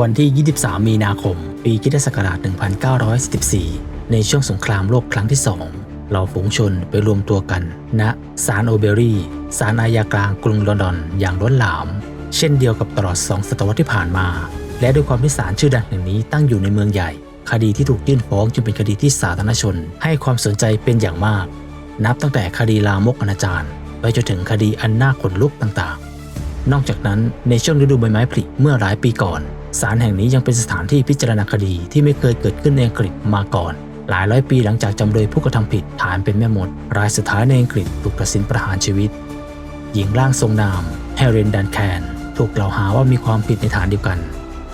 วันที่ 23 มีนาคม ปีคริสตศักราช 1944ในช่วงสงครามโลกครั้งที่สองเหล่าฝูงชนไปรวมตัวกันณศาลโอเบรีศาลอาญากลางกรุงลอนดอนอย่างล้นหลาม เช่นเดียวกับตลอดสองศตวรรษที่ผ่านมา และด้วยความที่ศาลชื่อดังแห่งนี้ตั้งอยู่ในเมืองใหญ่ คดีที่ถูกยื่นฟ้องจึงเป็นคดีที่สาธารณชน ให้ความสนใจเป็นอย่างมาก นับตั้งแต่คดีลามกอนาจารไปจนถึงคดีอันน่าขนลุกต่างๆ นอกจากนั้นในช่วงฤดูใบไม้ผลิเมื่อหลายปีก่อน ศาลแห่งนี้ยังเป็นสถานที่พิจารณาคดีที่ไม่เคยเกิดขึ้นในอังกฤษมาก่อน หลายร้อยปีหลังจากจำเลยผู้กระทำผิดฐานเป็นแม่มด รายสุดท้ายในอังกฤษถูกตัดสินประหารชีวิต หญิงร่างทรงนามเฮเรนดันแคนถูกกล่าวหาว่ามีความผิดในฐานเดียวกัน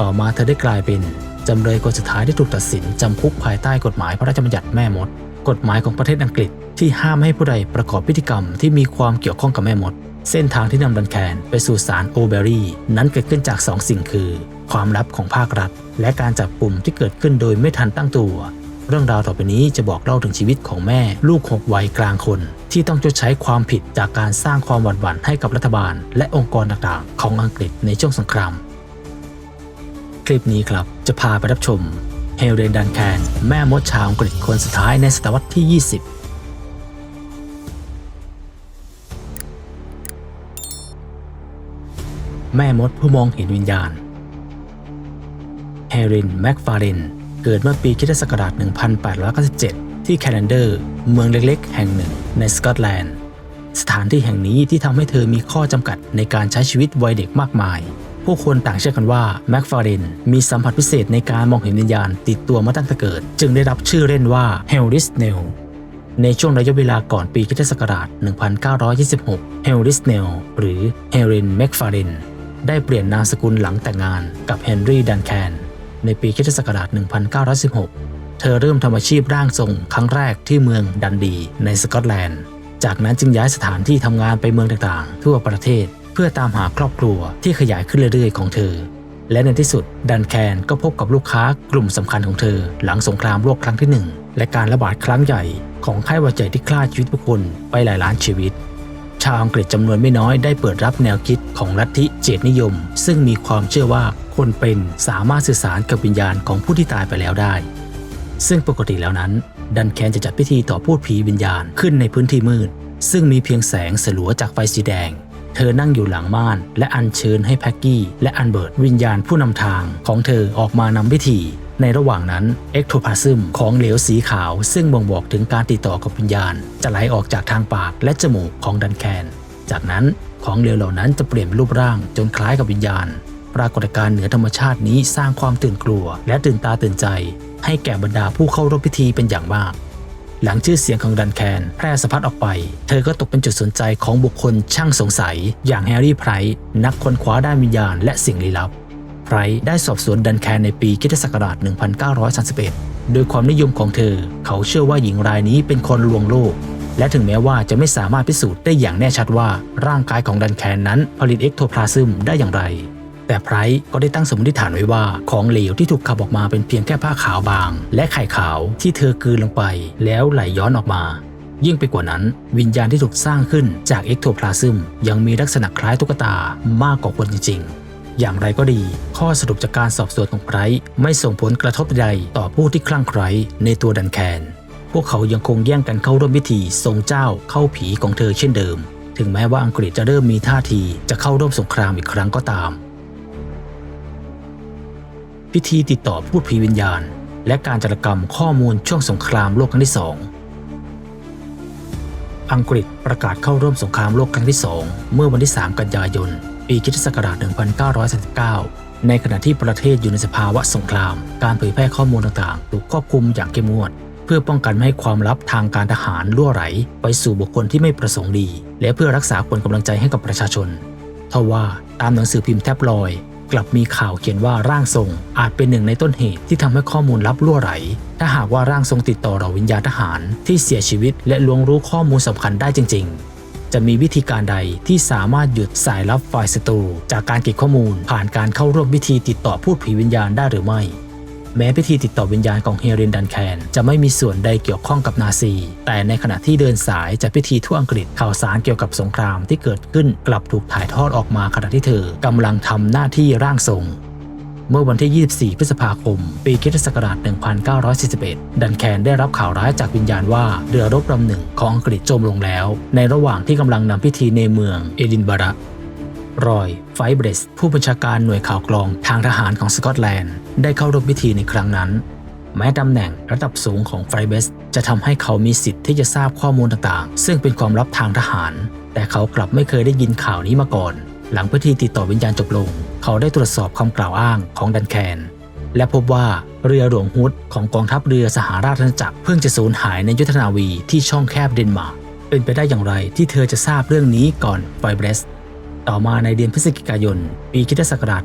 ต่อมาเธอได้กลายเป็นจำเลยคนสุดท้ายที่ถูกตัดสินจำคุกภายใต้กฎหมายพระราชบัญญัติแม่มด กฎหมายของประเทศอังกฤษที่ห้ามให้ผู้ใดประกอบพิธีกรรมที่มีความเกี่ยวข้องกับแม่มด เส้นทางที่นำดันแคนไปสู่ศาลโอเบรีนั้นเกิดขึ้นจากสองสิ่งคือ ความลับของภาครัฐ และการจับกลุ่มที่เกิดขึ้นโดยไม่ทันตั้งตัว เรื่องราวต่อไปนี้จะบอกเล่าถึงชีวิตของแม่ ลูกหกวัยกลางคน ที่ต้องชดใช้ความผิดจากการสร้างความหวั่นหวั่นให้กับรัฐบาล และองค์กรต่างๆ ของอังกฤษในช่วงสงคราม คลิปนี้ครับจะพาไปรับชมเฮเรนดันแคนแม่มดชาวอังกฤษคนสุดท้ายในศตวรรษที่ 20แม่มดผู้มองเห็นวิญญาณ ฮริน แม็กฟาเรนเกิดเมื่อปีคริสตศักราช 1897 ที่แคนันเดอร์ เมืองเล็กๆ แห่งหนึ่งในสกอตแลนด์ สถานที่แห่งนี้ที่ทำให้เธอมีข้อจำกัดในการใช้ชีวิตวัยเด็กมากมาย ผู้คนต่างเชื่อกันว่าแม็กฟาเรนมีสัมผัสพิเศษในการมองเห็นวิญญาณติดตัวมาตั้งแต่เกิด จึงได้รับชื่อเล่นว่าเฮลริสเนลในช่วงระยะเวลาก่อนปีคริสตศักราช1926 เฮลริสเนลหรือเฮรินแม็กฟาเรนได้เปลี่ยนนามสกุลหลังแต่งงานกับเฮนรี่ดันแคน ในปีคิศักราช1916 เธอเริ่มทำอาชีพร่างทรงครั้งแรกที่เมืองดันดีในสกอตแลนด์ จากนั้นจึงย้ายสถานที่ทำงานไปเมืองต่างๆ ทั่วประเทศ เพื่อตามหาครอบครัวที่ขยายขึ้นเรื่อยๆ ของเธอ และในที่สุดดันแคนก็พบกับลูกค้ากลุ่มสำคัญของเธอ หลังสงครามโลกครั้งที่หนึ่งและการระบาดครั้งใหญ่ของไข้หวัดใหญ่ที่ฆ่าชีวิตผู้คนไปหลายล้านชีวิต ชาวอังกฤษจำนวนไม่น้อยได้เปิดรับแนวคิดของลัทธิเจตนิยม ซึ่งมีความเชื่อว่าคนเป็นสามารถสื่อสารกับวิญญาณของผู้ที่ตายไปแล้วได้ ซึ่งปกติแล้วนั้น ดันแคนจะจัดพิธีต่อพูดผีวิญญาณขึ้นในพื้นที่มืด ซึ่งมีเพียงแสงสลัวจากไฟสีแดง เธอนั่งอยู่หลังม่าน และอัญเชิญให้แพ็กกี้และอันเบิร์ตวิญญาณผู้นำทางของเธอออกมานำพิธี ในระหว่างนั้นเอ็กโทพาซึมของเหลวสีขาว ซึ่งบ่งบอกถึงการติดต่อกับวิญญาณ จะไหลออกจากทางปากและจมูกของดันแคน จากนั้นของเหลวเหล่านั้นจะเปลี่ยนรูปร่างจนคล้ายกับวิญญาณ ปรากฏการณ์เหนือธรรมชาตินี้สร้างความตื่นกลัว และตื่นตาตื่นใจ ให้แก่บรรดาผู้เข้าร่วมพิธีเป็นอย่างมาก หลังชื่อเสียงของดันแคนแพร่สะพัดออกไป เธอก็ตกเป็นจุดสนใจของบุคคลช่างสงสัย อย่างแฮร์รี่ไพรท์นักค้นคว้าด้านวิญญาณและสิ่งลี้ลับ ไพรท์ได้สอบสวนดันแคนในปีคริสตศักราช 1931 โดยความนิยมของเธอ เขาเชื่อว่าหญิงรายนี้เป็นคนลวงโลก และถึงแม้ว่าจะไม่สามารถพิสูจน์ได้อย่างแน่ชัดว่าร่างกายของดันแคนนั้นผลิตเอ็กโทพลาซึมได้อย่างไร แต่ไพร์ก็ได้ตั้งสมมติฐานไว้ว่าของเหลวที่ถูกขับออกมาเป็นเพียงแค่ผ้าขาวบาง และไข่ขาวที่เธอกลืนลงไป แล้วไหลย้อนออกมายิ่งไปกว่านั้น วิญญาณที่ถูกสร้างขึ้นจากเอ็กโทพลาซึมยังมีลักษณะคล้ายตุ๊กตามากกว่าคนจริงๆ อย่างไรก็ดี ข้อสรุปจากการสอบสวนของไพรไม่ส่งผลกระทบใดต่อผู้ที่คลั่งไคล้ในตัวดันแคน พวกเขายังคงแย่งกันเข้าร่วมพิธีทรงเจ้าเข้าผีของเธอเช่นเดิม ถึงแม้ว่าอังกฤษจะเริ่มมีท่าทีจะเข้าร่วมสงครามอีกครั้งก็ตาม พิธีติดต่อพูดผีวิญญาณ และการจัดกรรมข้อมูลช่วงสงครามโลกครั้งที่สองอังกฤษประกาศเข้าร่วมสงครามโลกครั้งที่สองเมื่อวันที่ 3 กันยายน ปีคริสตศักราช 1939 ในขณะที่ประเทศอยู่ในสภาวะสงคราม การเผยแพร่ข้อมูลต่างๆ ถูกควบคุมอย่างเข้มงวด เพื่อป้องกันไม่ให้ความลับทางการทหารล่วไหล ไปสู่บุคคลที่ไม่ประสงค์ดี และเพื่อรักษาผลกำลังใจให้กับประชาชนทว่าตามหนังสือพิมพ์แท็บลอยด์กลับมีข่าวเขียนว่าร่างทรงอาจเป็นหนึ่งในต้นเหตุที่ทำให้ข้อมูลลับล่วไหล ถ้าหากว่าร่างทรงติดต่อเราวิญญาณทหารที่เสียชีวิต และลวงรู้ข้อมูลสำคัญได้จริง ๆ จะมีวิธีการใดที่สามารถหยุดสายลับฝ่ายศัตรูจากการเก็บข้อมูล ผ่านการเข้าร่วมพิธีติดต่อพูดผีวิญญาณได้หรือไม่ แม้พิธีติดต่อวิญญาณของเฮเรนดันแคนจะไม่มีส่วนใดเกี่ยวข้องกับนาซี แต่ในขณะที่เดินสายจัดพิธีทั่วอังกฤษข่าวสารเกี่ยวกับสงครามที่เกิดขึ้นกลับถูกถ่ายทอดออกมาขณะที่เธอกำลังทำหน้าที่ร่างทรง เมื่อวันที่ 24 พฤษภาคม ปีคริสตศักราช 1941 ดันแคนได้รับข่าวร้ายจากวิญญาณว่าเรือรบลำหนึ่งของอังกฤษจมลงแล้ว ในระหว่างที่กำลังนำพิธีในเมืองเอดินบะระรอย ไฟเบรส ผู้บัญชาการหน่วยข่าวกรองทางทหารของสกอตแลนด์ ได้เข้าร่วมพิธีในครั้งนั้น แม้ตำแหน่งระดับสูงของไฟเบสจะทำให้เขามีสิทธิ์ที่จะทราบข้อมูลต่างๆ ซึ่งเป็นความลับทางทหาร แต่เขากลับไม่เคยได้ยินข่าวนี้มาก่อน หลังพิธีติดต่อวิญญาณจบลง เขาได้ตรวจสอบคำกล่าวอ้างของดันแคน และพบว่าเรือหลวงฮุดของกองทัพเรือสหราชอาณาจักรเพิ่งจะสูญหายในยุทธนาวีที่ช่องแคบเดนมาร์กเป็นไปได้อย่างไรที่เธอจะทราบเรื่องนี้ก่อนไฟเบรสต่อมาในเดือนพฤศจิกายน ปีคริสตศักราช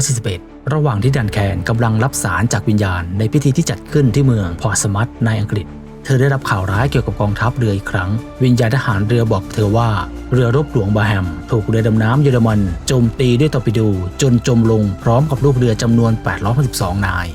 1941 ระหว่างที่ดันแคนกำลังรับสารจากวิญญาณในพิธีที่จัดขึ้นที่เมืองพอสมัตในอังกฤษ เธอได้รับข่าวร้ายเกี่ยวกับกองทัพเรืออีกครั้ง วิญญาณทหารเรือบอกเธอว่าเรือรบหลวงบาแฮม ถูกเรือดำน้ำเยอรมันโจมตีด้วยตอร์ปิโดจนจมลงพร้อมกับลูกเรือจำนวน 862 นาย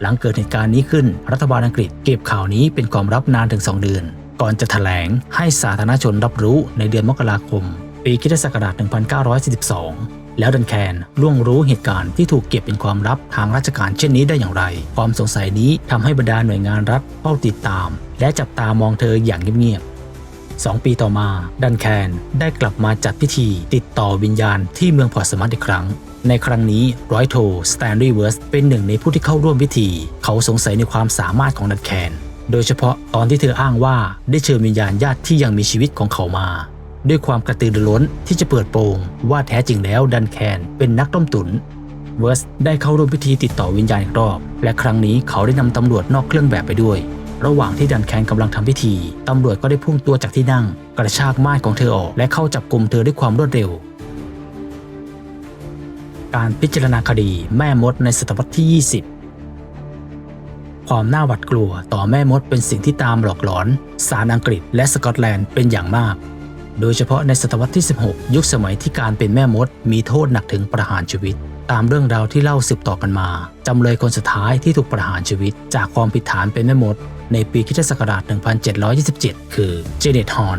หลังเกิดเหตุการณ์นี้ขึ้น รัฐบาลอังกฤษเก็บข่าวนี้เป็นความลับนานถึง 2 เดือน ก่อนจะแถลงให้สาธารณชนรับรู้ในเดือนมกราคม ปีคริสตศักราช1942 แล้วดันแคนล่วงรู้เหตุการณ์ที่ถูกเก็บเป็นความลับทางราชการเช่นนี้ได้อย่างไร ความสงสัยนี้ทำให้บรรดาหน่วยงานรัฐเฝ้าติดตาม และจับตามองเธออย่างเงียบๆสองปีต่อมาดันแคนได้กลับมาจัดพิธี ติดต่อวิญญาณที่เมืองพอร์ตสมัตอีกครั้งในครั้งนี้ร้อยโทสแตนลีย์เวิร์สเป็นหนึ่งในผู้ที่เข้าร่วมพิธี เขาสงสัยในความสามารถของดันแคน โดยเฉพาะตอนที่เธออ้างว่าได้เชิญวิญญาณญาติที่ยังมีชีวิตของเขามา ด้วยความกระตือรือร้นที่จะเปิดโปงว่าแท้จริงแล้วดันแคนเป็นนักต้มตุนเวิร์สได้เข้าร่วมพิธีติดต่อวิญญาณอีกรอบ และครั้งนี้เขาได้นำตำรวจนอกเครื่องแบบไปด้วย ระหว่างที่ดันแคนกำลังทำพิธีตำรวจก็ได้พุ่งตัวจากที่นั่ง กระชากม่านของเธอออกและเข้าจับกลุ่มเธอด้วยความรวดเร็ว การพิจารณาคดีแม่มดในศตวรรษที่ 20ความน่าหวาดกลัวต่อแม่มดเป็นสิ่งที่ตามหลอกหลอนศาลอังกฤษและสกอตแลนด์เป็นอย่างมาก โดยเฉพาะในศตวรรษที่ 16 ยุคสมัยที่การเป็นแม่มด มีโทษหนักถึงประหารชีวิต ตามเรื่องราวที่เล่าสืบต่อกันมา จำเลยคนสุดท้ายที่ถูกประหารชีวิต จากความผิดฐานเป็นแม่มด ในปีคิศักราช 1727 คือเจเนตฮอน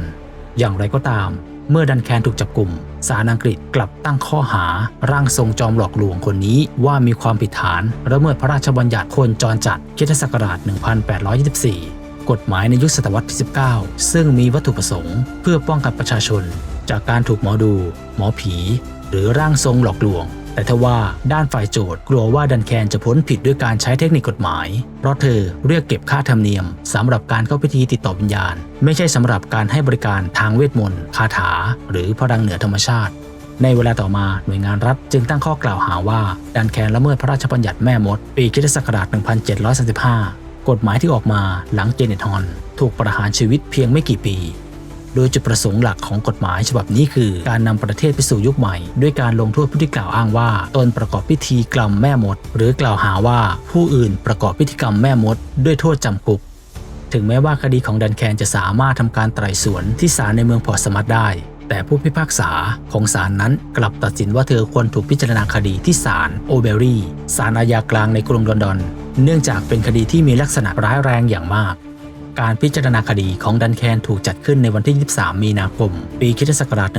อย่างไรก็ตาม เมื่อดันแคนถูกจับกลุ่มศาลอังกฤษกลับตั้งข้อหาร่างทรงจอมหลอกลวงคนนี้ว่ามีความผิดฐานละเมิดพระราชบัญญัติคนจรจัดคิศักราช 1824 กฎหมายในยุคศตวรรษที่ 19 ซึ่งมีวัตถุประสงค์ เพื่อป้องกันประชาชน จากการถูกหมอดู หมอผี หรือร่างทรงหลอกลวง แต่ทว่าด้านฝ่ายโจทย์กลัวว่าดันแคนจะพ้นผิดด้วยการใช้เทคนิคกฎหมาย เพราะเธอเรียกเก็บค่าธรรมเนียมสำหรับการเข้าพิธีติดต่อวิญญาณ ไม่ใช่สำหรับการให้บริการทางเวทมนต์คาถา หรือพลังเหนือธรรมชาติในเวลาต่อมาหน่วยงานรัฐจึงตั้งข้อกล่าวหาว่าดันแคนละเมิดพระราชบัญญัติแม่มด ปีคริสตศักราช1735 กฎหมายที่ออกมาหลังเจเนตฮอนถูกประหารชีวิตเพียงไม่กี่ปี โดยจุดประสงค์หลักของกฎหมายฉบับนี้คือ การนำประเทศไปสู่ยุคใหม่ ด้วยการลงโทษผู้ที่กล่าวอ้างว่า ตนประกอบพิธีกรรมแม่มด หรือกล่าวหาว่าผู้อื่นประกอบพิธีกรรมแม่มด ด้วยโทษจำคุก ถึงแม้ว่าคดีของดันแคนจะสามารถทำการไต่สวนที่ศาลในเมืองพอตสมัตได้แต่ผู้พิพากษาของศาลนั้นกลับตัดสินว่าเธอควรถูกพิจารณาคดีที่ศาลโอเบรี่ศาลอาญากลางในกรุงลอนดอน เนื่องจากเป็นคดีที่มีลักษณะร้ายแรงอย่างมาก การพิจารณาคดีของดันแคนถูกจัดขึ้นในวันที่ 23 มีนาคม ปีคิศักราช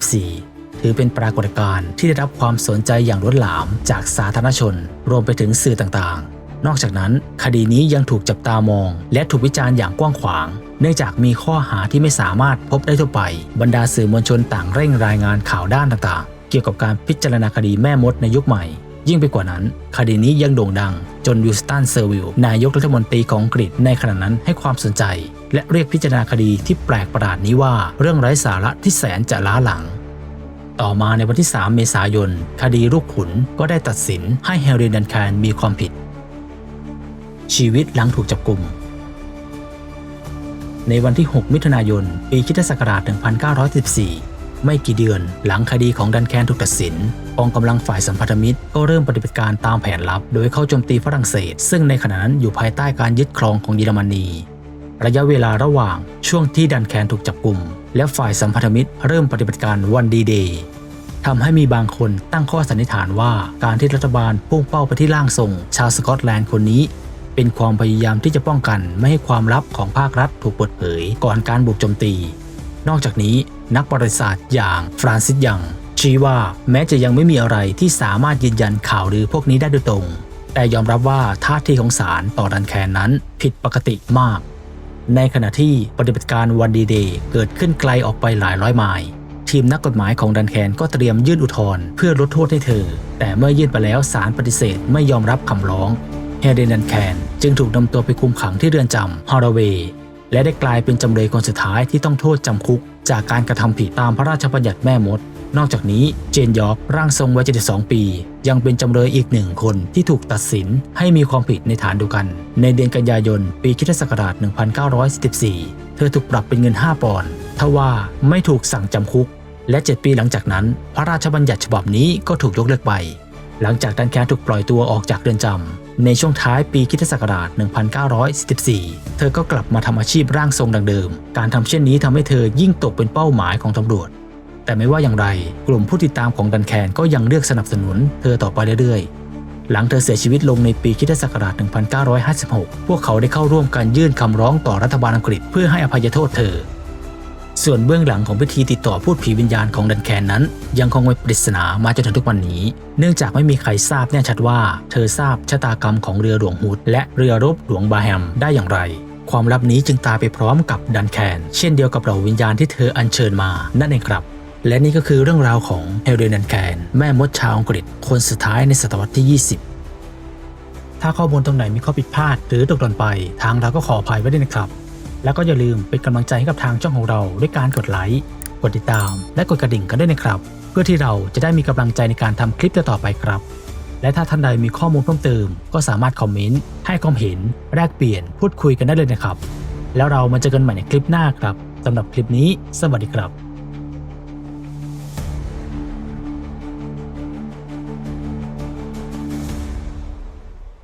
1914 ถือเป็นปรากฏการณ์ที่ได้รับความสนใจอย่างล้นหลามจากสาธารณชน รวมไปถึงสื่อต่างๆ นอกจากนั้น คดีนี้ยังถูกจับตามอง และถูกวิจารณ์อย่างกว้างขวาง เนื่องจากมีข้อหาที่ไม่สามารถพบได้ทั่วไป บรรดาสื่อมวลชนต่างเร่งรายงานข่าวด้านต่างๆ เกี่ยวกับการพิจารณาคดีแม่มดในยุคใหม่ ยิ่งไปกว่านั้น คดีนี้ยังโด่งดัง จนวิลสตันเซอร์วิลนายกรัฐมนตรีของอังกฤษในขณะนั้นให้ความสนใจ และเรียกพิจารณาคดีที่แปลกประหลาดนี้ว่าเรื่องไร้สาระที่แสนจะล้าหลัง ต่อมาในวันที่ 3 เมษายน คดีลูกขุนก็ได้ตัดสินให้แฮรีดันแคนมีความผิด ชีวิตหลังถูกจับกลุ่มในวันที่ 6 มิถุนายน ปีคิศักราช 1914 ไม่กี่เดือนหลังคดีของดันแคนถูกตัดสินกองกำลังฝ่ายสัมพันธมิตรก็เริ่มปฏิบัติการตามแผนลับ โดยเข้าโจมตีฝรั่งเศส ซึ่งในขณะนั้นอยู่ภายใต้การยึดครองของเยอรมนี ระยะเวลาระหว่างช่วงที่ดันแคนถูกจับกลุ่ม และฝ่ายสัมพันธมิตรเริ่มปฏิบัติการวันดีเดย์ทำให้มีบางคนตั้งข้อสันนิษฐานว่าการที่รัฐบาลพุ่งเป้าไปที่ร่างทรงชาวสกอตแลนด์คนนี้ เป็นความพยายามที่จะป้องกันไม่ให้ความลับของภาครัฐถูกเปิดเผยก่อนการบุกโจมตี นอกจากนี้ นักประวัติศาสตร์อย่างฟรานซิสยังชี้ว่าแม้จะยังไม่มีอะไรที่สามารถยืนยันข่าวลือพวกนี้ได้โดยตรง แต่ยอมรับว่าท่าทีของศาลต่อดันแคนนั้นผิดปกติมาก ในขณะที่ปฏิบัติการวันดีเดย์เกิดขึ้นไกลออกไปหลายร้อยไมล์ทีมนักกฎหมายของดันแคนก็เตรียมยื่นอุทธรณ์เพื่อลดโทษให้เธอ แต่เมื่อยื่นไปแล้วศาลปฏิเสธไม่ยอมรับคำร้องเฮเดนดันแคนจึงถูกนำตัวไปคุมขังที่เรือนจำฮอร์เวย์และได้กลายเป็นจำเลยคนสุดท้ายที่ต้องโทษจำคุก จากการกระทำผิดตามพระราชบัญญัติแม่มด นอกจากนี้เจนยอร์กร่างทรงวัย72 ปี ยังเป็นจำเลยอีกหนึ่งคนที่ถูกตัดสินให้มีความผิดในฐานเดียวกัน ในเดือนกันยายน ปีคริสตศักราช 1914 เธอถูกปรับเป็นเงิน 5 ปอนด์ทว่าไม่ถูกสั่งจำคุก และ 7 ปีหลังจากนั้น พระราชบัญญัติฉบับนี้ก็ถูกยกเลิกไป หลังจากดันแคนถูกปล่อยตัวออกจากเรือนจำ ในช่วงท้ายปีคิตศักราช 1914 เธอก็กลับมาทำอาชีพร่างทรงดังเดิม การทำเช่นนี้ทำให้เธอยิ่งตกเป็นเป้าหมายของตำรวจ แต่ไม่ว่าอย่างไร กลุ่มผู้ติดตามของดันแคนก็ยังเลือกสนับสนุน เธอต่อไปเรื่อยๆ หลังเธอเสียชีวิตลงในปีคิตศักราช 1956 พวกเขาได้เข้าร่วมการยื่นคำร้องต่อรัฐบาลอังกฤษเพื่อให้อภัยโทษเธอ ส่วนเบื้องหลังของพิธีติดต่อพูดผีวิญญาณของดันแคนนั้น ยังคงเป็นปริศนามาจนถึงทุกวันนี้ เนื่องจากไม่มีใครทราบแน่ชัดว่า เธอทราบชะตากรรมของเรือหลวงฮูดและเรือรบหลวงบาแฮมได้อย่างไร ความลับนี้จึงตายไปพร้อมกับดันแคน เช่นเดียวกับเหล่าวิญญาณที่เธออัญเชิญมานั่นเองครับ และนี่ก็คือเรื่องราวของเฮเดนดันแคนแม่มดชาวอังกฤษ คนสุดท้ายในศตวรรษที่ 20ถ้าข้อมูลตรงไหนมีข้อผิดพลาดหรือตกหล่นไป ทางเราก็ขออภัยไว้ด้วยนะครับ แล้วก็อย่าลืมเป็นกำลังใจให้กับทางช่องของเราด้วยการกดไลค์กดติดตาม และกดกระดิ่งกันด้วยนะครับ เพื่อที่เราจะได้มีกำลังใจในการทำคลิปต่อไปครับ และถ้าท่านใดมีข้อมูลเพิ่มเติม ก็สามารถคอมเมนต์ให้ความเห็นแลกเปลี่ยนพูดคุยกันได้เลยนะครับ แล้วเรามาเจอกันใหม่ในคลิปหน้าครับสำหรับคลิปนี้ สวัสดีครับ